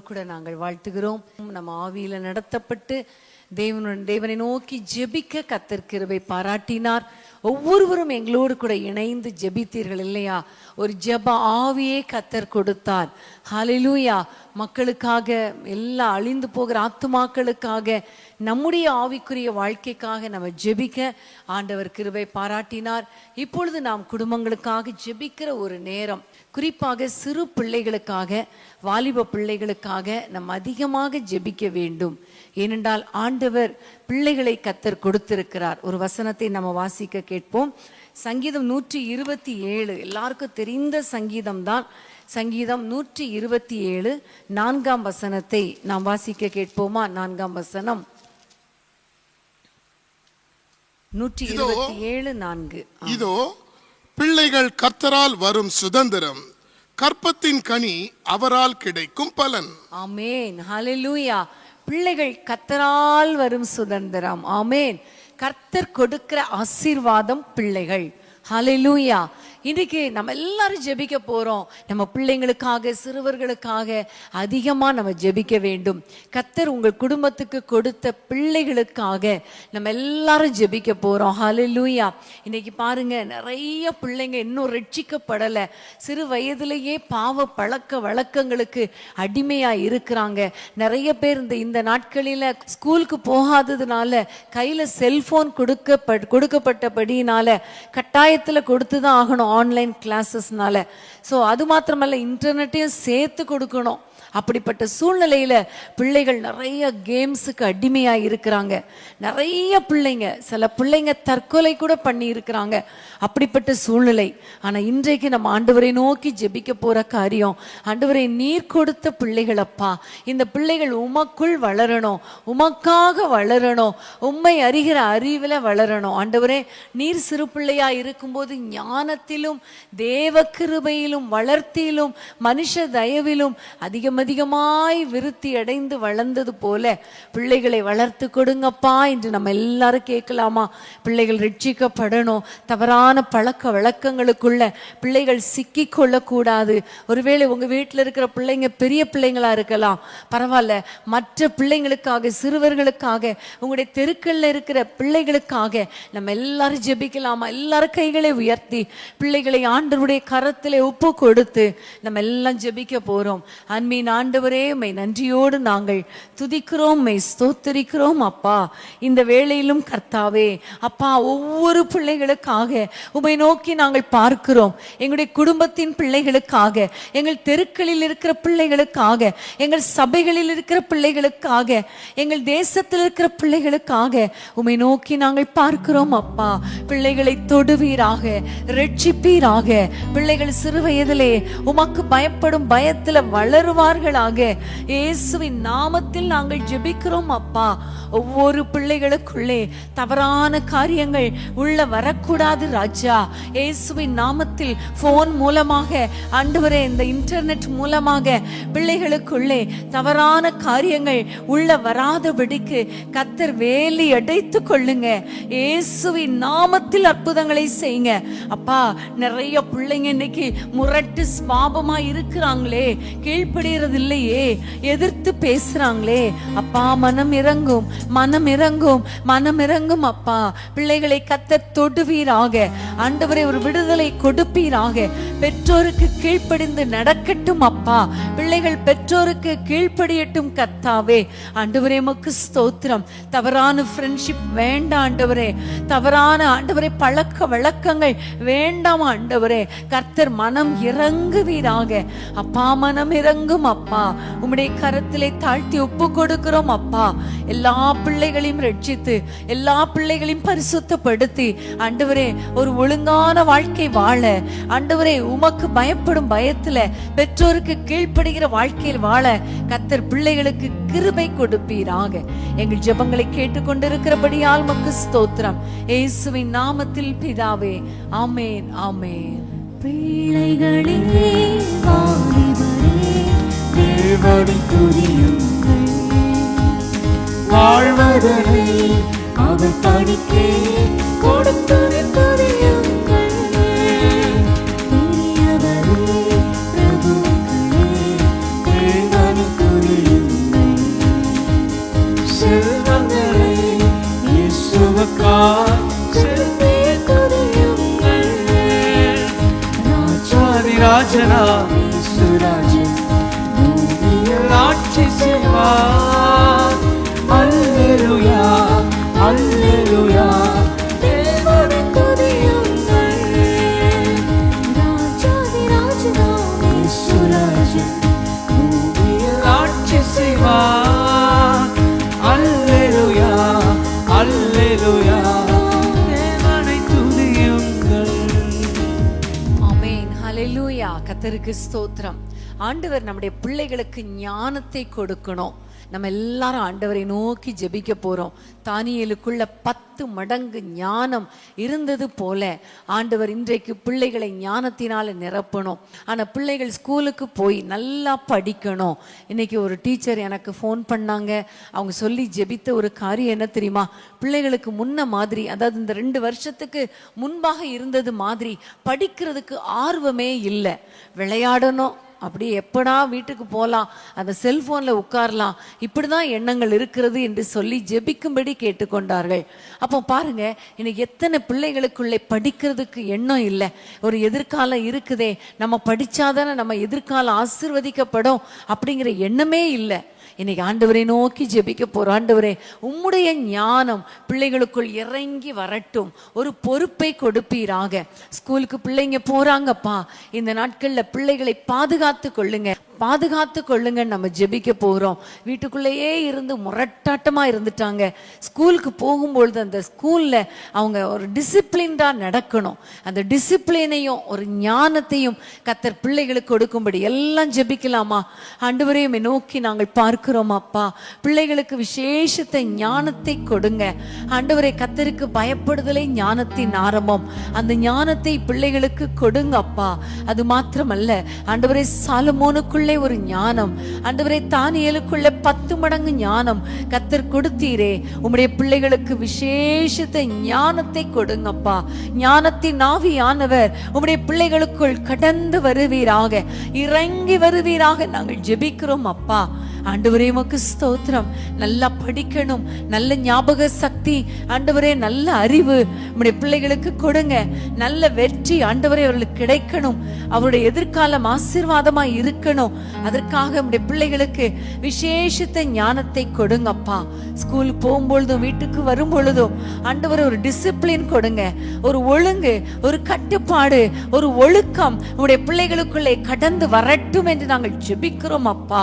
உங்களோடு கூட நாங்கள் வாழ்த்துகிறோம். நம்ம ஆவியில நடத்தப்பட்டு தேவனுடன் தேவனை நோக்கி ஜெபிக்க கத்திருக்கிறவை பாராட்டினார். ஒவ்வொருவரும் எங்களோடு கூட இணைந்து ஜெபித்தீர்கள் இல்லையா? ஒரு ஜப ஆவியே கத்தர் கொடுத்தார். ஹலிலூயா மக்களுக்காக எல்லா அழிந்து போகிற ஆத்துமாக்களுக்காக நம்முடைய ஆவிக்குரிய வாழ்க்கைக்காக நம்ம ஜெபிக்க ஆண்டவர் கிருபை பாராட்டினார். இப்பொழுது நாம் குடும்பங்களுக்காக ஜெபிக்கிற ஒரு நேரம் குறிப்பாக சிறு பிள்ளைகளுக்காக வாலிப பிள்ளைகளுக்காக நம் அதிகமாக ஜெபிக்க வேண்டும். ஏனென்றால் ஆண்டவர் பிள்ளைகளை கத்தர் கொடுத்திருக்கிறார். ஒரு வசனத்தை நம்ம வாசிக்க கேட்போம். சங்கீதம் நூற்றி இருபத்தி ஏழு. எல்லாருக்கும் தெரிந்த சங்கீதம் தான் சங்கீதம் நூற்றி இருபத்தி ஏழு நான்காம் வசனத்தை நாம் வாசிக்க கேட்போமா? நான்காம் வசனம். நூற்றி இருபத்தி ஏழு நான்கு. இதோ பிள்ளைகள் கர்த்தரால் வரும் சுதந்திரம். கற்பத்தின் கனி அவரால் கிடைக்கும் பலன். ஆமேன். ஹalleluya. பிள்ளைகள் கத்தரால் வரும் சுதந்திரம். ஆமேன். கர்த்தர் கொடுக்கிற ஆசீர்வாதம் பிள்ளைகள். ஹalleluya இன்னைக்கு நம்ம எல்லாரும் ஜெபிக்க போறோம். நம்ம பிள்ளைங்களுக்காக சிறுவர்களுக்காக அதிகமாக நம்ம ஜெபிக்க வேண்டும். கத்தர் உங்கள் குடும்பத்துக்கு கொடுத்த பிள்ளைகளுக்காக நம்ம எல்லாரும் ஜெபிக்க போறோம். ஹலலூயா இன்னைக்கு பாருங்க நிறைய பிள்ளைங்க இன்னும் ரட்சிக்கப்படலை. சிறு வயதிலேயே பாவ பழக்க வழக்கங்களுக்கு அடிமையா இருக்கிறாங்க. நிறைய பேர் இந்த இந்த நாட்களில் ஸ்கூலுக்கு போகாததுனால கையில் செல்போன் கொடுக்க கொடுக்கப்பட்டபடியினால கொடுத்து தான் ஆகணும். ஆன்லைன் கிளாஸஸ்னால ஸோ அது மாத்திரமல்ல இன்டர்நெட்டையும் சேர்த்து கொடுக்கணும். அப்படிப்பட்ட சூழ்நிலையில பிள்ளைகள் நிறைய கேம்ஸுக்கு அடிமையாக இருக்கிறாங்க. நிறைய பிள்ளைங்க சில பிள்ளைங்க தற்கொலை கூட பண்ணி இருக்கிறாங்க. அப்படிப்பட்ட சூழ்நிலை. ஆனால் இன்றைக்கு நம்ம ஆண்டவரை நோக்கி ஜெபிக்க போற காரியம் ஆண்டவரை நீர் கொடுத்த பிள்ளைகள் அப்பா. இந்த பிள்ளைகள் உமக்குள் வளரணும் உமக்காக வளரணும் உண்மை அறிகிற அறிவில் வளரணும். ஆண்டவரே நீர் சிறு பிள்ளையாக இருக்கும்போது ஞானத்திலும் தேவ கிருபையிலும் வளர்த்தியிலும் மனுஷ தயவிலும் அதிகமாக அதிகமாய் விருத்தி அடைந்து வளர்ந்தது போல பிள்ளைகளை வளர்த்து கொடுங்கப்பா என்று நம்ம எல்லாரும் கேட்கலாமா? பிள்ளைகள் ரட்சிக்கப்படணும். தவறான பழக்க வழக்கங்களுக்குள்ள பிள்ளைகள் சிக்கி கொள்ளக்கூடாது. ஒருவேளை உங்க வீட்டில் இருக்கிற பிள்ளைங்க பெரிய பிள்ளைங்களா இருக்கலாம். பரவாயில்ல. மற்ற பிள்ளைங்களுக்காக சிறுவர்களுக்காக உங்களுடைய தெருக்கள்ல இருக்கிற பிள்ளைகளுக்காக நம்ம எல்லாரும் ஜெபிக்கலாமா? எல்லாரும் கைகளை உயர்த்தி பிள்ளைகளை ஆண்டவருடைய கரத்திலே ஒப்பு கொடுத்து நம்ம எல்லாம் ஜெபிக்க போறோம். என் ஆண்டவரே உம்மை நன்றியோடு நாங்கள் துதிக்கிறோம் உம்மை ஸ்தோத்தரிக்கிறோம் அப்பா. இந்த வேளையிலும் கர்த்தாவே அப்பா ஒவ்வொரு பிள்ளைகளுக்காக உம்மை நோக்கி நாங்கள் பார்க்கிறோம். எங்களுடைய குடும்பத்தின் பிள்ளைகளுக்காக எங்கள் தெருக்களில் இருக்கிற பிள்ளைகளுக்காக எங்கள் சபைகளில் இருக்கிற பிள்ளைகளுக்காக எங்கள் தேசத்தில் இருக்கிற பிள்ளைகளுக்காக உம்மை நோக்கி நாங்கள் பார்க்கிறோம் அப்பா. பிள்ளைகளை தொடுவீராக ரட்சிப்பீராக. பிள்ளைகள் சிறு வயதிலே உமக்கு பயப்படும் பயத்துல வளருவார்களாக இயேசுவின் நாமத்தில் நாங்கள் ஜெபிக்கிறோம் அப்பா. ஒவ்வொரு பிள்ளைகளுக்குள்ளே தவறான காரியங்கள் உள்ள வரக்கூடாது ராஜா. இயேசுவின் நாமத்தில் போன் மூலமாக ஆண்டவரே இந்த இன்டர்நெட் மூலமாக பிள்ளைகளுக்குள்ளே தவறான காரியங்கள் உள்ள வராதபடிக்கு கத்தர் வேலி அடைத்து கொள்ளுங்க. இயேசுவின் நாமத்தில் அற்புதங்களை செய்யுங்க. அப்பா நிறைய பிள்ளைங்க இன்னைக்கு முரட்டு ஸ்வாபமா இருக்கிறாங்களே. கீழ்ப்படுகிறது இல்லையே எதிர்த்து பேசுறாங்களே. அப்பா மனம் இறங்கும் மனம் இறங்கும் மனம் இறங்கும் அப்பா. பிள்ளைகளை கத்த தொடுவீராக. ஆண்டவரை ஒரு விடுதலை கொடுப்பீராக. பெற்றோருக்கு கீழ்ப்படிந்து நடக்கட்டும் அப்பா. பிள்ளைகள் பெற்றோருக்கு கீழ்ப்படியட்டும் கத்தாவே ஆண்டவரே மக்கு ஸ்தோத்திரம். தவறான ஃப்ரெண்ட்ஷிப் வேண்டாம் ஆண்டவரே. தவறான ஆண்டவரே பழக்க வழக்கங்கள் வேண்டாம் ஆண்டவரே. கர்த்தர் மனம் இறங்குவீராக. அப்பா மனம் இறங்கும் அப்பா உம்முடைய கரத்திலே தாழ்த்தி ஒப்பு கொடுக்கிறோம் அப்பா. எல்லா பிள்ளைகளையும் ரட்சித்து எல்லா பிள்ளைகளையும் பரிசுத்தப்படுத்தி. ஆண்டவரே ஒரு ஒழுங்கான வாழ்க்கை வாழ. ஆண்டவரே உமக்கு பயப்படும் பயத்துல பெற்றோருக்கு கீழ்ப்படுகிற வாழ்க்கையில் வாழ. கத்தர் பிள்ளைகளுக்கு கிருபை கொடுப்பீராக. எங்கள் ஜெபங்களை கேட்டுக்கொண்டிருக்கிறபடியால் மக்கு ஸ்தோத்திரம். இயேசுவின் நாமத்தில் பிதாவே ஆமேன் ஆமேன். பிள்ளைகளே மறுபடி துதியுங்கள் வாழ்வதனை அவர் தனிக்கே கொடுத்தது துதியுங்கள் பெரியவரே பிரபுக்களே தேவனு துதியுங்கள் ராஜனா சுராஜ் Oh. ஹalleluya கர்த்தருக்கு ஸ்தோத்திரம். ஆண்டவர் நம்முடைய பிள்ளைகளுக்கு ஞானத்தை கொடுக்கணும். நம்ம எல்லாரும் ஆண்டவரை நோக்கி ஜெபிக்க போறோம். தானியலுக்குள்ள பத்து மடங்கு ஞானம் இருந்தது போல ஆண்டவர் இன்றைக்கு பிள்ளைகளை ஞானத்தினால நிரப்பணும். ஆனா பிள்ளைகள் ஸ்கூலுக்கு போய் நல்லா படிக்கணும். இன்னைக்கு ஒரு டீச்சர் எனக்கு ஃபோன் பண்ணாங்க. அவங்க சொல்லி ஜெபித்த ஒரு காரியம் என்ன தெரியுமா? பிள்ளைகளுக்கு முன்ன மாதிரி அதாவது இந்த ரெண்டு வருஷத்துக்கு முன்பாக இருந்தது மாதிரி படிக்கிறதுக்கு ஆர்வமே இல்லை. விளையாடணும் அப்படி எப்படா வீட்டுக்கு போகலாம் அந்த செல்போனில் உட்காரலாம் இப்படி தான் எண்ணங்கள் இருக்கிறது என்று சொல்லி ஜெபிக்கும்படி கேட்டுக்கொண்டார்கள். அப்போ பாருங்க இன்னைக்கு எத்தனை பிள்ளைகளுக்குள்ளே படிக்கிறதுக்கு எண்ணம் இல்லை. ஒரு எதிர்காலம் இருக்குதே நம்ம படிச்சாதானே நம்ம எதிர்காலம் ஆசிர்வதிக்கப்படும் அப்படிங்கிற எண்ணமே இல்லை. இன்னைக்கு ஆண்டவரை நோக்கி ஜெபிக்க போறோம். ஆண்டவரே உம்முடைய ஞானம் பிள்ளைகளுக்குள் இறங்கி வரட்டும். ஒரு பொறுப்பை கொடுப்பீராக. ஸ்கூலுக்கு பிள்ளைங்க போறாங்கப்பா. இந்த நாட்கள்ல பிள்ளைகளை பாதுகாத்து கொள்ளுங்க. பாதுகாத்து கொள்ளுங்க நம்ம ஜெபிக்க போறோம். வீட்டுக்குள்ளேயே இருந்து முரட்டாட்டமா இருந்துட்டாங்க. ஸ்கூலுக்கு போகும்பொழுது அந்த ஸ்கூல்ல அவங்க ஒரு டிசிப்ளின்டாக நடக்கணும். அந்த டிசிப்ளினையும் ஒரு ஞானத்தையும் கத்தர் பிள்ளைகளுக்கு கொடுக்கும்படி எல்லாம் ஜெபிக்கலாமா? ஆண்டவரே நோக்கி நாங்கள் பார்க்கிறோம் அப்பா. பிள்ளைகளுக்கு விசேஷத்தை ஞானத்தை கொடுங்க. ஆண்டவரே கத்தருக்கு பயப்படுதலை ஞானத்தின் ஆரம்பம். அந்த ஞானத்தை பிள்ளைகளுக்கு கொடுங்க அப்பா. அது மாத்திரமல்ல. ஆண்டவரே சாலமோனுக்குள்ள ஒரு ஞானம். ஆண்டவரே தானியலுக்குள்ள பத்து மடங்கு ஞானம். கத்தர் கொடுத்தீரே. உம்முடைய பிள்ளைகளுக்கு விசேஷத்தை ஞானத்தை கொடுங்கப்பா. ஞானத்தின் ஆவியானவர் உம்முடைய பிள்ளைகளுக்குள் கடந்து வருவீராக. இறங்கி வருவீராக நாங்கள் ஜெபிக்கிறோம் அப்பா. ஆண்டவரே உமக்கு ஸ்தோத்திரம். நல்லா படிக்கணும். நல்ல ஞாபக சக்தி. ஆண்டவரே நல்ல அறிவு உம்முடைய பிள்ளைகளுக்கு கொடுங்க. நல்ல வெற்றி ஆண்டவரே அவர்களுக்கு கிடைக்கணும். அவருடைய எதிர்காலம் ஆசீர்வாதமா இருக்கணும். அதற்காக நம்முடைய பிள்ளைகளுக்கு விசேஷத்த ஞானத்தை கொடுங்கப்பா. ஸ்கூல் போகும்பொழுதும் வீட்டுக்கு வரும் பொழுதும் ஒரு டிசிப்ளின் கொடுங்க. ஒரு ஒழுங்கு ஒரு கட்டுப்பாடு ஒரு ஒழுக்கம் உடைய பிள்ளைகளுக்குள்ளே கடந்து வரட்டும் என்று நாங்கள் ஜெபிக்கிறோம் அப்பா.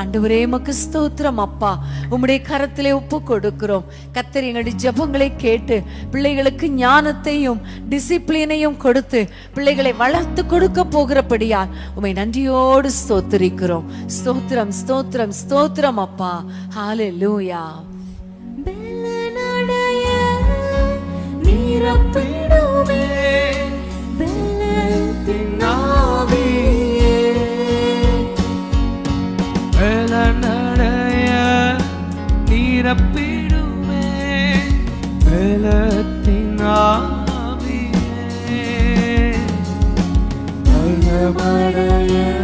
ஆண்டவரே மக்கு ஸ்தோத்திரம் அப்பா. உம்முடைய கரத்திலே ஒப்பு கொடுக்கிறோம். கத்தர் எங்களுடைய ஜெபங்களை கேட்டு பிள்ளைகளுக்கு ஞானத்தையும் டிசிப்ளினையும் கொடுத்து பிள்ளைகளை வளர்த்து கொடுக்க போகிறபடியால் உம்மை நன்றியோடு ஸ்தோத்திரிக்கிறோம் ஸ்தோத்திரம் ஸ்தோத்திரம் ஸ்தோத்திரம் அப்பா. ஹalleluya பெலனடைய நிரப்பிடுமே. நிரப்பிடுமே. பலத்தின் ஆவியே. பலமடைய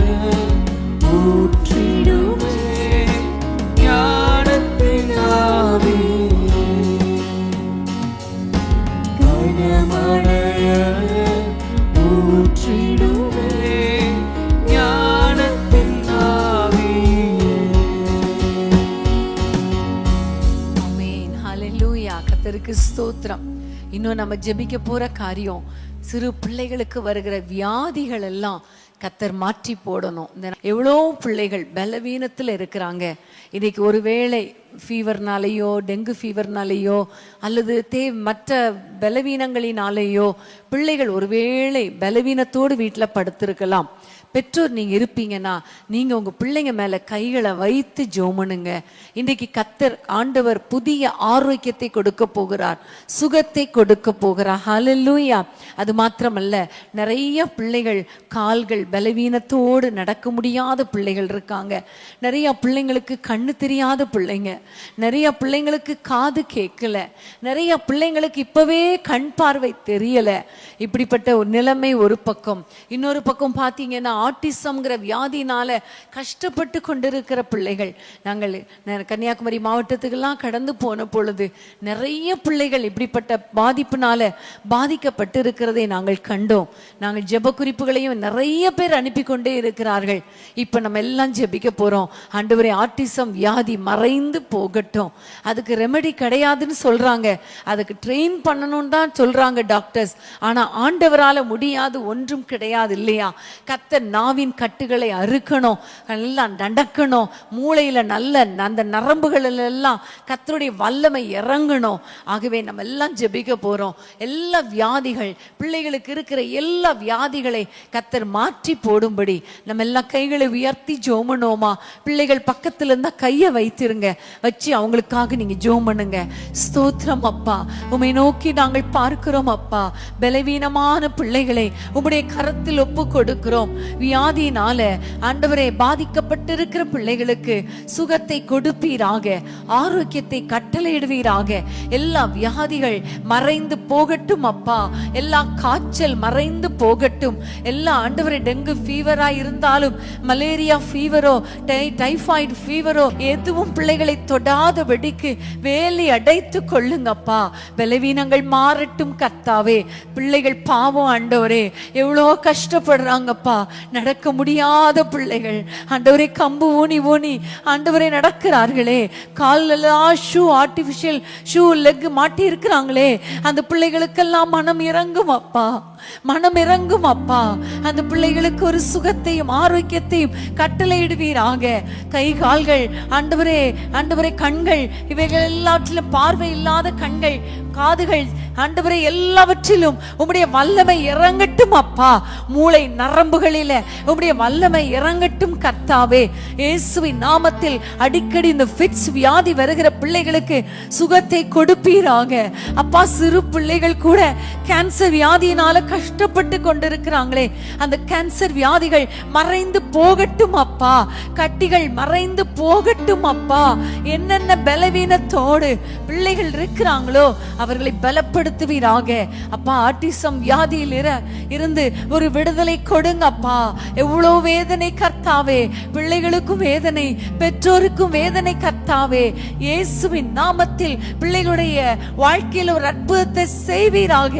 இன்னும் நம்ம ஜெபிக்க போற காரியம் சிறு பிள்ளைகளுக்கு வருகிற வியாதிகள் எல்லாம் கத்தர் மாற்றி போடணும். இந்த எவ்வளோ பிள்ளைகள் பலவீனத்தில் இருக்கிறாங்க. இன்னைக்கு ஒருவேளை ஃபீவர்னாலேயோ டெங்கு ஃபீவர்னாலேயோ அல்லது தே மற்ற பலவீனங்களினாலேயோ பிள்ளைகள் ஒருவேளை பலவீனத்தோடு வீட்டில் படுத்திருக்கலாம். பெற்றோர் நீங்கள் இருப்பீங்கன்னா நீங்கள் உங்கள் பிள்ளைங்க மேலே கைகளை வைத்து ஜோமனுங்க. இன்றைக்கு கத்தர் ஆண்டவர் புதிய ஆரோக்கியத்தை கொடுக்க போகிறார். சுகத்தை கொடுக்க போகிறார். ஹலல்லூயா அது மாத்திரமல்ல நிறைய பிள்ளைகள் கால்கள் பலவீனத்தோடு நடக்க முடியாத பிள்ளைகள் இருக்காங்க. நிறைய பிள்ளைங்களுக்கு கண்ணு தெரியாத பிள்ளைங்க. நிறைய பிள்ளைங்களுக்கு காது கேட்கல. நிறைய பிள்ளைங்களுக்கு இப்போவே கண் பார்வை தெரியலை. இப்படிப்பட்ட ஒரு நிலைமை ஒரு பக்கம். இன்னொரு பக்கம் பார்த்தீங்கன்னா ஆட்டிசம்ங்கிற வியாதினால கஷ்டப்பட்டு கொண்டிருக்கிற பிள்ளைகள் நாங்கள் ந- கன்னியாகுமரி மாவட்டத்துக்கெல்லாம் கடந்து போன பொழுது நிறைய பிள்ளைகள் இப்படிப்பட்ட பாதிப்புனால பாதிக்கப்பட்டு இருக்கிறதை நாங்கள் கண்டோம். நாங்கள் ஜெப குறிப்புகளையும் நிறைய பேர் அனுப்பி கொண்டே இருக்கிறார்கள். இப்போ நம்ம எல்லாம் ஜெபிக்க போகிறோம் ஆண்டவரே ஆட்டிசம் வியாதி மறைந்து போகட்டும். அதுக்கு ரெமெடி கிடையாதுன்னு சொல்கிறாங்க அதுக்கு ட்ரெயின் பண்ணணும்னு தான் சொல்கிறாங்க டாக்டர்ஸ் ஆனால் ஆண்டவரால் முடியாது ஒன்றும் கிடையாது இல்லையா? கத்த நாவின் கட்டுகளை அறுக்கணும் எல்லாம் நடக்கணும் மூளையில நல்ல அந்த நரம்புகளில் எல்லாம் கத்தருடைய வல்லமை இறங்கணும். ஆகவே நம்ம எல்லாம் ஜெபிக்க போறோம். எல்லா வியாதிகள் பிள்ளைகளுக்கு இருக்கிற எல்லா வியாதிகளை கத்தர் மாற்றி போடும்படி. நம்ம எல்லாம் கைகளை உயர்த்தி ஜோமனோமா பிள்ளைகள் பக்கத்துல இருந்தால் கையை வைத்திருங்க. வச்சு அவங்களுக்காக நீங்க ஜோம் பண்ணுங்க ஸ்தோத்திரம் அப்பா. உமை நோக்கி நாங்கள் பார்க்கிறோம் அப்பா. பலவீனமான பிள்ளைகளை உம்முடைய கரத்தில் ஒப்பு கொடுக்கிறோம் வியாதியினால ஆண்டவரே பாதிக்கப்பட்டிருக்கிற பிள்ளைகளுக்கு சுகத்தை கொடுப்பீராக ஆரோக்கியத்தை கட்டளையிடுவீராக. எல்லா வியாதிகள் மறைந்து போகட்டும் அப்பா. எல்லா காய்ச்சல் மறைந்து போகட்டும். எல்லா ஆண்டவரே டெங்கு ஃபீவரா இருந்தாலும் மலேரியா ஃபீவரோ டைஃபாய்டு ஃபீவரோ எதுவும் பிள்ளைகளை தொடாதபடிக்கு வேலி அடைத்து கொள்ளுங்கப்பா பலவீனங்கள் மாறட்டும் கத்தாவே பிள்ளைகள் பாவம் ஆண்டவரே. எவ்வளோ கஷ்டப்படுறாங்கப்பா. நடக்க முடியாத பிள்ளைகள். ஆண்டவரே கம்பு ஊனி ஊனி. ஆண்டவரே நடக்கிறார்களே. காலெல்லாம் ஷூ ஆர்டிஃபிஷியல் ஷூ லெக் மாட்டி இருக்கிறாங்களே அந்த பிள்ளைகளுக்கெல்லாம் மனம் இறங்கும் அப்பா. மனம் இறங்கும் அப்பா. அந்த பிள்ளைகளுக்கு ஒரு சுகத்தையும் ஆரோக்கியத்தையும் கட்டளையிடுவீராக. கை கால்கள் ஆண்டவரே ஆண்டவரே கண்கள். இவைகள் எல்லாற்றிலும் பார்வை இல்லாத கண்கள் காதுகள். ஆண்டவரே எல்லாவற்றிலும் உம்முடைய வல்லமை இறங்கட்டும் அப்பா. மூளை நரம்புகளில உம்முடைய வல்லமை இறங்கட்டும் கர்த்தாவே. இயேசுவின் நாமத்தில் அடிக்கடி இந்த ஃபிட்ஸ் வியாதி வருகிற பிள்ளைகளுக்கு சுகத்தை கொடுப்பீராக. அப்பா சிறு பிள்ளைகள் கூட கேன்சர் வியாதியினால கஷ்டப்பட்டு கொண்டிருக்கிறாங்களே. அந்த கேன்சர் வியாதிகள் மறைந்து போகட்டும் அப்பா. கட்டிகள் மறைந்து போகட்டும் அப்பா. என்னென்ன பலவீனத்தோடு பிள்ளைகள் இருக்கிறாங்களோ அவர்களை பலப்படுத்துவீராக. அப்பா ஆட்டிசம் வியாதியில் இருந்து ஒரு விடுதலை கொடுங்க அப்பா. எவ்வளோ வேதனை கர்த்தாவே பிள்ளைகளுக்கும் வேதனை பெற்றோருக்கும் வேதனை கர்த்தாவே இயேசுவின் நாமத்தில் பிள்ளைகளுடைய வாழ்க்கையில் ஒரு அற்புதத்தை செய்வீராக.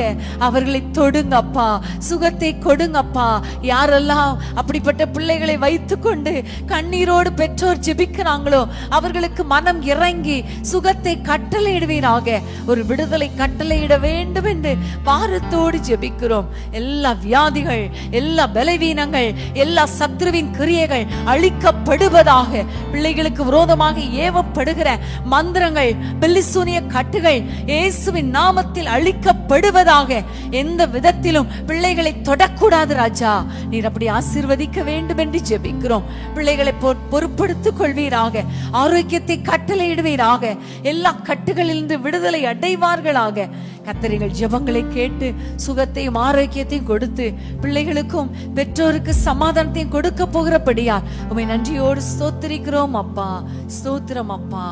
அவர்களை தொடுங்கப்பா சுகத்தை கொடுங்கப்பா யாரெல்லாம் அப்படிப்பட்ட பிள்ளைகளை வைத்துக்கொண்டு கண்ணீரோடு பெற்றோர் ஜெபிக்கிறாங்களோ அவர்களுக்கு மனம் இறங்கி சுகத்தை கட்டளையிடுவீராக. ஒரு விடுதலை கட்டளையிட வேண்டும் என்று பாரத்தோடு ஜெபிக்கிறோம். எல்லா வியாதிகள் எல்லா பலவீனங்கள் எல்லா சத்ருவின் கிரியைகள் அழிக்கப்படுவதாக பிள்ளைகளுக்கு விரோதமாக ஏவப்படுகிற மந்திரங்கள் பெல்லிசூனிய கட்டுகள் இயேசுவின் நாமத்தில் அழிக்கப்படுவதாக எந்த விதத்திலும் பிள்ளைகளை தொடக்கூடாது ராஜா. நீர் அப்படி ஆசீர்வதிக்க வேண்டும் என்று ஜெபிக்கிறோம். பிள்ளைகளை பொறுப்படுத்திக் கொள்வீராக ஆரோக்கியத்தை கட்டளையிடுவீராக எல்லா கட்டுகளிலிருந்து விடுதலை அடைவார்களாக. கத்தரிகள் ஜெபங்களை கேட்டு சுகத்தையும் ஆரோக்கியத்தையும் கொடுத்து பிள்ளைகளுக்கும் பெற்றோருக்கு சமாதானத்தையும் கொடுக்க போகிறபடியா உமை நன்றியோடு ஸ்தோத்திரிக்கிறோம் அப்பா. ஸ்தோத்திரம் அப்பா.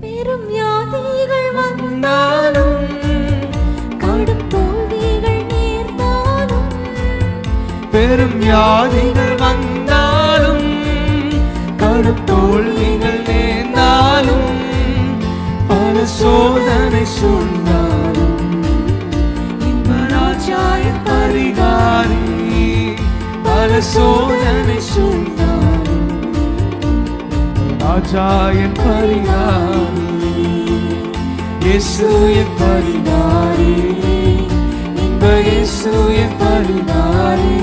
பெரும் வியாதிகள் வந்தாலும் கடும் தோல்விகள் நேர்ந்தாலும் பெரும் வியாதிகள் வந்தாலும் கடும் தோல்விகள் நேர்ந்தாலும் பல சோதனை சூழ்ந்தாலும் பரிகாரி. பல சோதனை சூழ்ந்தாலும் ராஜாயன் பரிகாரி இயேசு என் பரிகாரி இன்ப இயேசு என் பரிகாரி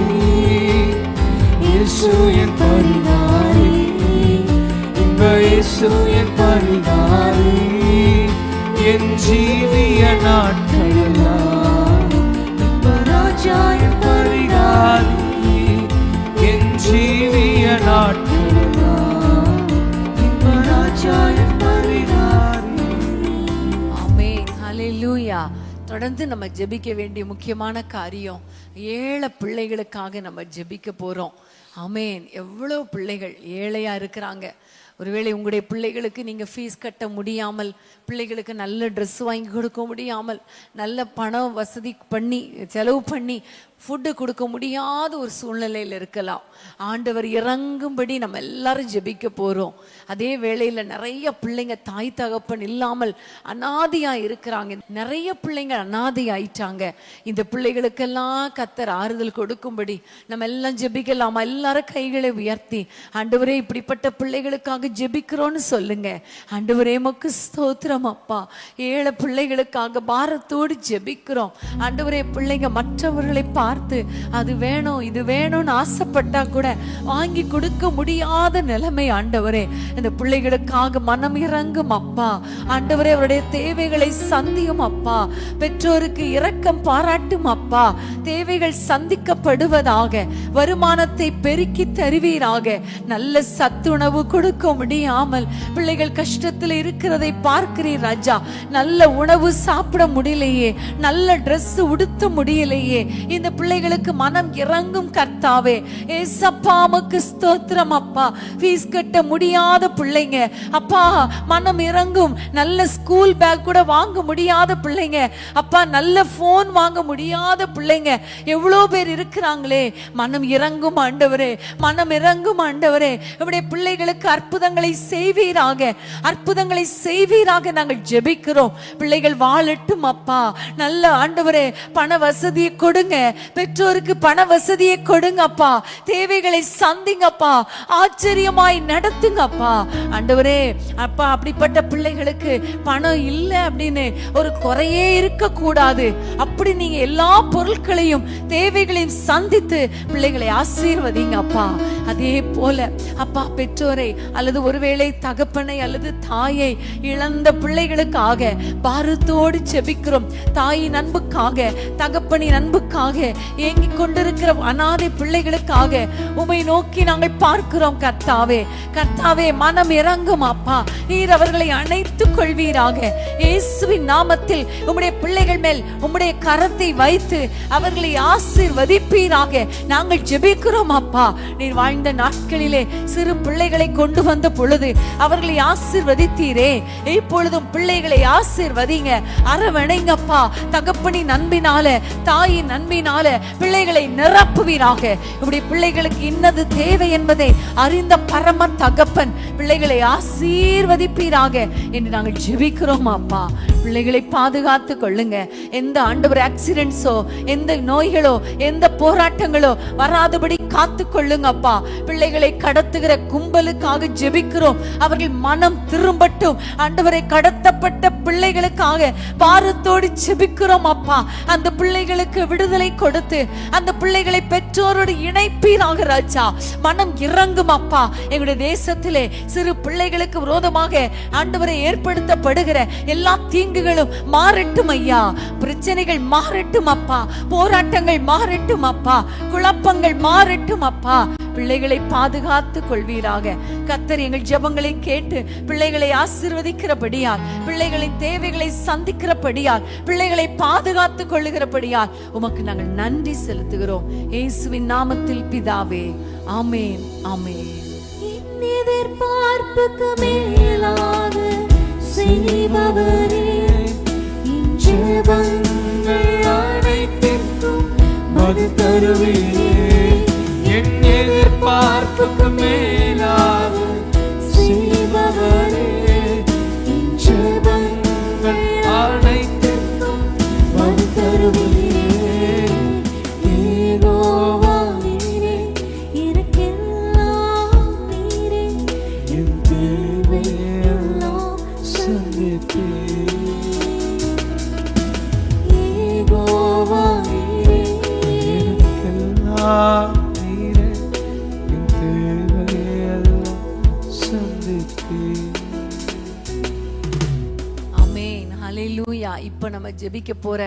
இயேசு என் பரிகாரி இன்ப இயேசு என் பரிகாரி என் ஜீவிய நாட்டு ஹalleluya தொடர்ந்து நம்ம ஜெபிக்க வேண்டிய முக்கியமான காரியம் ஏழை பிள்ளைகளுக்காக நம்ம ஜெபிக்க போறோம். அமேன் எவ்வளோ பிள்ளைகள் ஏழையா இருக்கிறாங்க. ஒருவேளை உங்களுடைய பிள்ளைகளுக்கு நீங்கள் ஃபீஸ் கட்ட முடியாமல் பிள்ளைகளுக்கு நல்ல ட்ரெஸ் வாங்கி கொடுக்க முடியாமல் நல்ல பணம் வசதி பண்ணி செலவு பண்ணி ஃபுட்டு கொடுக்க முடியாத ஒரு சூழ்நிலையில் இருக்கலாம். ஆண்டவர் இறங்கும்படி நம்ம எல்லாரும் ஜெபிக்க போகிறோம் அதே வேளையில் நிறைய பிள்ளைங்க தாய் தகப்பன் இல்லாமல் அனாதையாக இருக்கிறாங்க. நிறைய பிள்ளைங்க அனாதை ஆயிட்டாங்க. இந்த பிள்ளைகளுக்கெல்லாம் கத்தர் ஆறுதல் கொடுக்கும்படி நம்ம எல்லாம் ஜெபிக்கலாமா? எல்லாரும் கைகளை உயர்த்தி ஆண்டவரே இப்படிப்பட்ட பிள்ளைகளுக்காக ஜெபிக்கிறோன்னு சொல்லுங்க. ஆண்டவரே மக்கு ஸ்தோத்திரம் அப்பா. ஏழை பிள்ளைகளுக்காக பாரத்தோடு ஜெபிக்கிறோம். ஆண்டவரே பிள்ளைங்க மற்றவர்களை பார்த்து அது வேணும் இது வேணும்னு ஆசைப்பட்டா கூட வாங்கி கொடுக்க முடியாத நிலைமை ஆண்டவரே. இந்த பிள்ளைகளுக்காக மனம் இறங்கும் அப்பா. ஆண்டவரே அவருடைய தேவைகளை சந்தியும் அப்பா. பெற்றோருக்கு இரக்கம் பாராட்டும் அப்பா. தேவைகள் சந்திக்கப்படுவதாக வருமானத்தை பெருக்கி தருவீராக. நல்ல சத்துணவு கொடுக்க முடியாமல் பிள்ளைகள் கஷ்டத்தில் இருக்கிறதை பார்க்கிறீர் ராஜா. நல்ல உணவு சாப்பிட முடியலையே. நல்ல ட்ரெஸ் உடுத்த முடியலையே. இந்த பிள்ளைகளுக்கு மனம் இறங்கும் கர்த்தாவே. ஏசப்பா உமக்கு ஸ்தோத்திரம் அப்பா. ஃபீஸ் கட்ட முடியாத பிள்ளைங்க. அப்பா மனம் இறங்கும். நல்ல ஸ்கூல் பேக் கூட வாங்க முடியாத பிள்ளைங்க. அப்பா நல்ல ஃபோன் வாங்க முடியாத பிள்ளைங்க. எவ்வளோ பேர் இருக்கிறாங்களே. மனம் இறங்கும் ஆண்டவரே. மனம் இறங்கும் ஆண்டவரே. நம்முடைய பிள்ளைகளுக்கு அற்புதங்களை செய்வீராக. அற்புதங்களை செய்வீராக நாங்கள் ஜெபிக்கிறோம். பிள்ளைகள் வாழட்டும் அப்பா. நல்ல ஆண்டவரே பண வசதியை கொடுங்க. பெற்றோருக்கு பண வசதியை கொடுங்கப்பா. தேவைகளை சந்திங்கப்பா. ஆச்சரியமாய் நடத்துங்கப்பா. ஆண்டவரே அப்பா அப்படிப்பட்ட பிள்ளைகளுக்கு பணம் இல்லை அப்படின்னு ஒரு குறையே இருக்க கூடாது அப்படி நீங்க எல்லா பொருட்களையும் தேவைகளையும் சந்தித்து பிள்ளைகளை ஆசீர்வதிங்க அப்பா அதே போல அப்பா பெற்றோரை அல்லது ஒருவேளை தகப்பனை அல்லது தாயை இழந்த பிள்ளைகளுக்காக பாரத்தோடு செபிக்கிறோம். தாயின் அன்புக்காக தகப்பனின் அன்புக்காக ஏங்கிக் கொண்டிருக்கிற அனாதை பிள்ளைகளுக்காக உமை நோக்கி நாங்கள் பார்க்கிறோம் கர்த்தாவே. கர்த்தாவே மனம் இறங்கும் அப்பா. நீர் அவர்களை அணைத்துக் கொள்வீராக. இயேசுவின் நாமத்தில் உம்முடைய பிள்ளைகள் மேல் உம்முடைய கரத்தை வைத்து அவர்களை ஆசிர்வதிப்பீராக. நாங்கள் ஜெபிக்கிறோம் அப்பா. நீர் வாழ்ந்த நாட்களிலே சிறு பிள்ளைகளை கொண்டு வந்த பொழுது அவர்களை ஆசிர்வதித்தீரே. இப்பொழுதும் பிள்ளைகளை ஆசிர்வதிங்க. அரவணைங்கப்பா. தகப்பனின் அன்பினால தாயின் அன்பினால பிள்ளைகளை நிரப்புவீராக. இப்படி பிள்ளைகளுக்கு இன்னது தேவை என்பதை அறிந்த பரம தகப்பன் பிள்ளைகளை ஆசீர்வதிப்பீராக என்று நாங்கள் ஜெபிக்கிறோம் அப்பா. பிள்ளைகளை பாதுகாத்து கொள்ளுங்க. எந்த ஆண்டவர் ஆக்சிடென்ட்ஸோ எந்த நோய்களோ எந்த போராட்டங்களோ வராதபடி காத்து கொள்ளுங்க அப்பா. பிள்ளைகளை கடத்துகிற கும்பலுக்காக ஜெபிக்கிறோம். அவர்கள் மனம் திரும்பட்டும். ஆண்டவரை கடத்தப்பட்ட பிள்ளைகளுக்காக பாரத்தோடு செபிக்கிறோம் அப்பா. அந்த பிள்ளைகளுக்கு விடுதலை கொடுத்து அந்த பிள்ளைகளை பெற்றோரோடு இணைப்பீராக ராஜா. மனம் இறங்கும் அப்பா. எங்களுடைய தேசத்திலே சிறு பிள்ளைகளுக்கு விரோதமாக ஆண்டவரை ஏற்படுத்தப்படுகிற எல்லா தீங்குகளும் மாறட்டும் ஐயா. பிரச்சனைகள் மாறட்டும் அப்பா. போராட்டங்கள் மாறட்டும் அப்பா. குழப்பங்கள் மாறட்டும் அப்பா. பிள்ளைகளை பாதுகாத்து கொள்வீராக. கத்தர் எங்கள் ஜபங்களை கேட்டு பிள்ளைகளை ஆசிர்வதிக்கிறபடியால் பிள்ளைகளின் தேவைகளை சந்திக்கிறபடியால் பிள்ளைகளை பாதுகாத்து கொள்ளுகிறபடியால் உமக்கு நாங்கள் நன்றி செலுத்துகிறோம். இயேசுவின் நாமத்தில் பிதாவே ஆமேன் ஆமேன். எதிர்பார்ப்புக்கு மேலாக செய்பவரே அனைத்திற்கும் மது தருவீரே என் எதிர்பார்ப்புக்கு மேலாக செய்பவரே. ஜபங்கள் அனைத்து ஆமென் இப்போ நம்ம ஜெபிக்க போற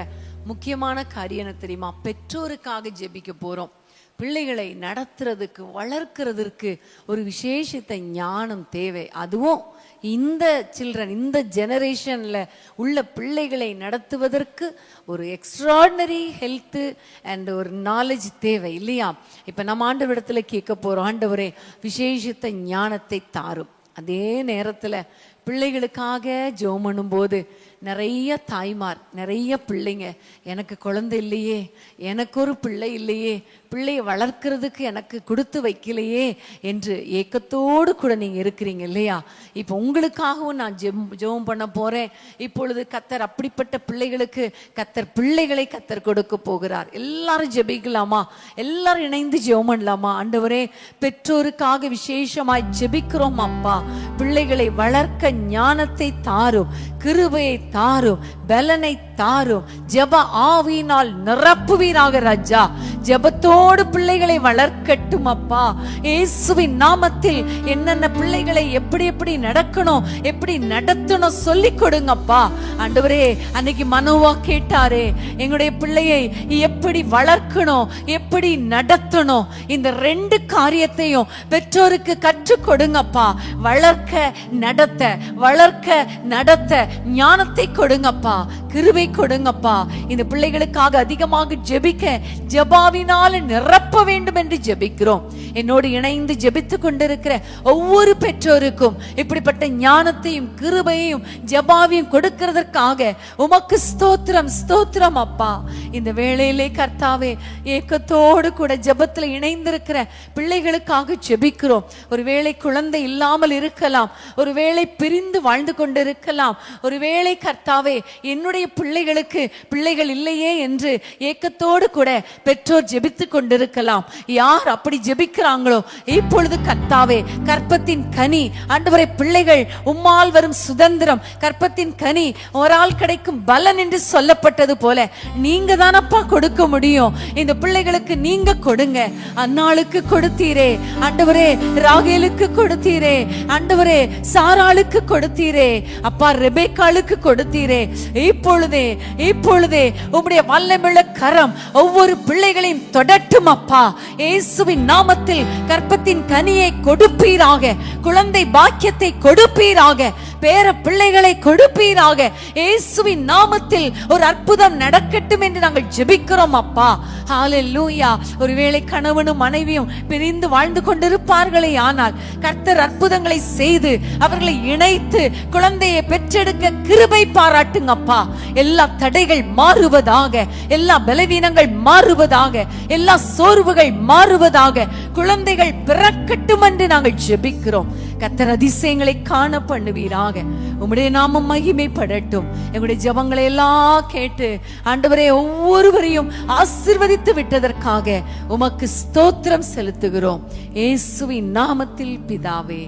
முக்கியமான காரியம் என்ன தெரியுமா? பெற்றோருக்காக ஜெபிக்க போறோம். பிள்ளைகளை நடத்துறதுக்கு வளர்க்கிறதுக்கு ஒரு விசேஷித்த ஞானம் தேவை. அதுவும் இந்த சில்ட்ரன் இந்த ஜெனரேஷன்ல உள்ள பிள்ளைகளை நடத்துவதற்கு ஒரு எக்ஸ்ட்ராடினரி ஹெல்த்து அண்ட் ஒரு நாலேஜ் தேவை இல்லையா? இப்போ நம்ம ஆண்டவரிடத்துல கேட்க போறோம். ஆண்டவரே விசேஷித்த ஞானத்தை தாரும். அதே நேரத்தில் பிள்ளைகளுக்காக ஜெபம் பண்ணும்போது நிறைய தாய்மார் நிறைய பிள்ளைங்க. எனக்கு குழந்தை இல்லையே எனக்கு ஒரு பிள்ளை இல்லையே பிள்ளையை வளர்க்கறதுக்கு எனக்கு கொடுத்து வைக்கலையே என்று ஏக்கத்தோடு கூட நீங்கள் இருக்கிறீங்க இல்லையா? இப்போ உங்களுக்காகவும் நான் ஜெம் ஜெபம் பண்ண போகிறேன் இப்பொழுது கத்தர் அப்படிப்பட்ட பிள்ளைகளுக்கு கத்தர் பிள்ளைகளை கத்தர் கொடுக்க போகிறார். எல்லாரும் ஜெபிக்கலாமா? எல்லாரும் இணைந்து ஜெபம் பண்ணலாமா? ஆண்டவரே பெற்றோருக்காக விசேஷமாய் ஜெபிக்கிறோம் அப்பா. பிள்ளைகளை வளர்க்க ஞானத்தை தாரும் கிருபையை தாரும் பலனை தாரும். ஜெப ஆவியினால் நிரப்புவீராக ராஜா. ஜெபத்தோடு பிள்ளைகளை வளர்க்கட்டும் அப்பா. இயேசுவின் நாமத்தில் என்னென்ன பிள்ளைகளை எப்படி எப்படி நடக்கணும் எப்படி நடத்தணும் சொல்லி கொடுங்கப்பா ஆண்டவரே அன்னைக்கு மனோவா கேட்டாரே எங்களுடைய பிள்ளையை எப்படி வளர்க்கணும் எப்படி நடத்தணும்? இந்த ரெண்டு காரியத்தையும் பெற்றோருக்கு கற்றுக் கொடுங்கப்பா வளர்க்க நடத்த வளர்க்க நடத்த ஞானத்தை கொடுங்கப்பா கிருபை கொடுங்கப்பா. இந்த பிள்ளைகளுக்காக அதிகமாக ஜெபிக்க ஜெபாவினால நிரப்ப வேண்டும் என்று ஜெபிக்கிறோம். என்னோடு இணைந்து ஜெபித்து கொண்டிருக்கிற ஒவ்வொரு பெற்றோருக்கும் இப்படிப்பட்ட ஞானத்தையும் கிருபையையும் ஜெபாவையும் கொடுக்கிறதற்காக உமக்கு ஸ்தோத்திரம் ஸ்தோத்திரம் அப்பா. இந்த வேளையிலே கர்த்தாவே ஏக்கத்தோடு கூட ஜெபத்துல இணைந்திருக்கிற பிள்ளைகளுக்காக ஜெபிக்கிறோம். ஒருவேளை குழந்தை இல்லாமல் இருக்கலாம் ஒருவேளை பிரிந்து வாழ்ந்து கொண்டிருக்கலாம் ஒருவேளை கர்த்தாவே என்னுடைய பிள்ளைகளுக்கு பிள்ளைகள் இல்லையே என்று ஏக்கத்தோடு கூட பெற்றோர் ஜெபித்து கொண்டிருக்கலாம். யார் அப்படி ஜெபிக்கிறாங்களோ இப்பொழுது கர்த்தாவே கற்பத்தின் கனி ஆண்டவரை பிள்ளைகள் உம்மால் வரும் சுதந்திரம் கற்பத்தின் கனி ஒரால் கிடைக்கும் பலன் என்று சொல்லப்பட்டது போல நீங்க தானப்பா கொடுக்க முடியும்? இந்த பிள்ளைகளுக்கு நீங்க கொடுங்க. அன்னாளுக்கு கொடுத்தீரே ஆண்டவரே ராகேலுக்கு கொடுத்தீரே ஆண்டவரே சாராளுக்கு கொடுத்தீரே அப்பா ரெபேக்காளுக்கு கொடுத்தீரே. இப்பொழுதே இப்பொழுதே உம்முடைய வல்லமிழ கரம் ஒவ்வொரு பிள்ளைகளையும் தொடட்டும் அப்பா. இயேசுவின் காலத்தில் கற்பத்தின் கனியை கொடுப்பீராக குழந்தை பாக்கியத்தை கொடுப்பீராக பேர பிள்ளைகளை கொடுப்பீராக. இயேசுவின் நாமத்தில் ஒரு அற்புதம் நடக்கட்டும் என்று நாங்கள் ஜெபிக்கிறோம் அப்பா. ஹalleluya. ஒருவேளை கணவனும் மனைவியும் பிரிந்து வாழ்ந்து கொண்டிருப்பார்களே ஆனால் கர்த்தர் அற்புதங்களை செய்து அவர்களை இணைத்து குழந்தையை பெற்றெடுக்க கிருபை பாராட்டுங்க அப்பா. எல்லா தடைகள் மாறுவதாக எல்லா பலவீனங்கள் மாறுவதாக எல்லா சோர்வுகள் மாறுவதாக குழந்தைகள் பிறக்கட்டும் என்று நாங்கள் ஜெபிக்கிறோம். கத்தர் அதிசயங்களை காண பண்ணுவீராக. உம்முடைய நாமம் மகிமைப்படட்டும். எங்களுடைய ஜபங்களை எல்லாம் கேட்டு ஆண்டவரே ஒவ்வொருவரையும் ஆசிர்வதித்து விட்டதற்காக உமக்கு ஸ்தோத்திரம் செலுத்துகிறோம். இயேசுவின் நாமத்தில் பிதாவே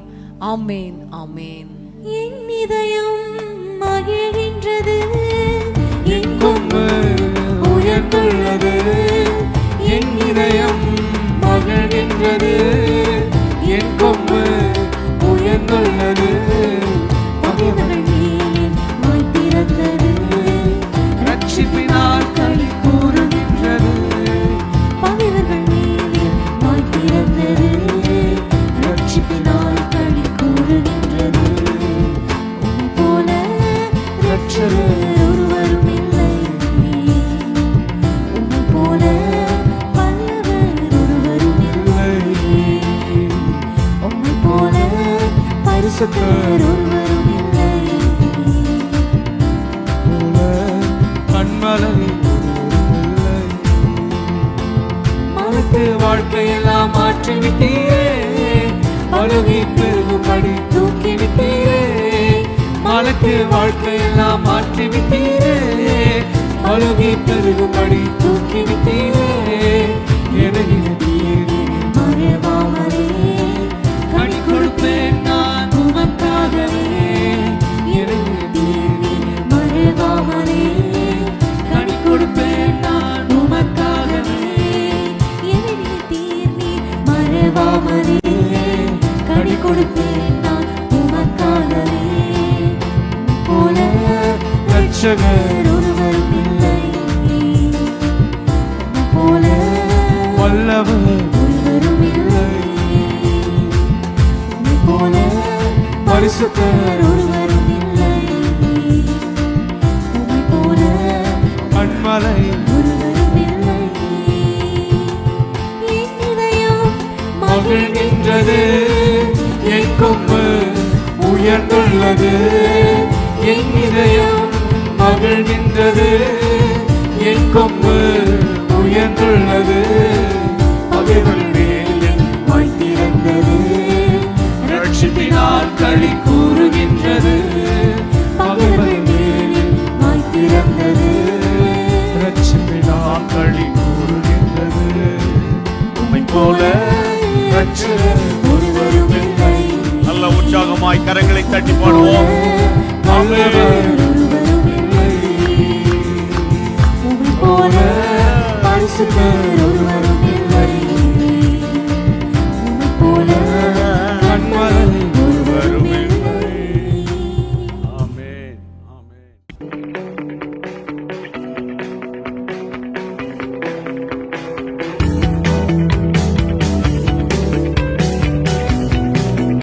ஆமேன் ஆமேன். என் இதயம் மகிழ்கின்றது எங்கும் உயர்ந்துள்ளது என் இதயம் மகிழ்கின்றது. உயர்ந்துள்ளது பகைவர்கள் மேலே வாய் திறந்தது ரட்சிப்பினால் களி கூறுகின்றது. பகைவர்கள் மேலே வாய் திறந்தது ரட்சிப்பினால் களி கூறுகின்றது. போல ரட்சகர் பரிசுத்தர் போல கண்மலை மனத்து வாழ்க்கையெல்லாம் மாற்றி விட்டீரே பழுகி பெருகும்படி தூக்கி விட்டீரே மனத்து வாழ்க்கையெல்லாம் மாற்றி விட்டீரே பழுகி பெருகும்படி தூக்கி விட்டீரே எனது தீரே மறைவாமலே